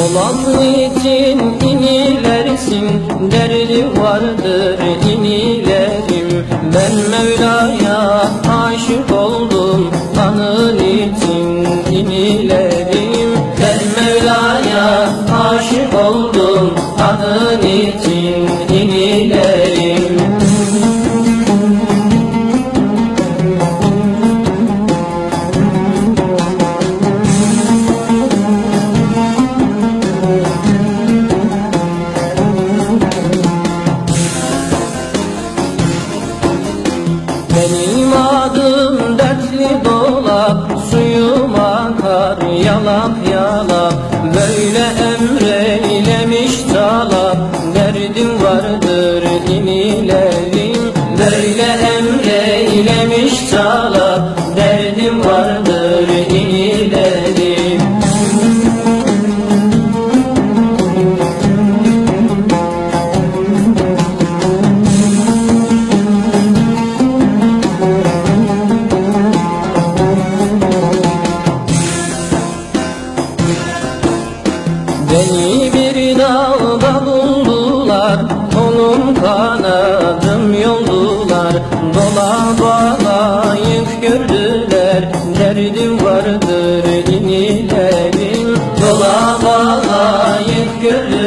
olan için inilersin Derdi vardır inilerim Ben Mevla'ya aşık oldum Anın için inilerim Ben Mevla'ya aşık oldum Anın için Benim adım dertli dolap Suyum akar yalap yalap Böyle emreylemiş talap Derdim vardır inilerim Böyle Beni bir dağda buldular Kolum kanadım yoldular. Dola bala yük gördüler Derdim vardır inilerim Dola bala yük gördüler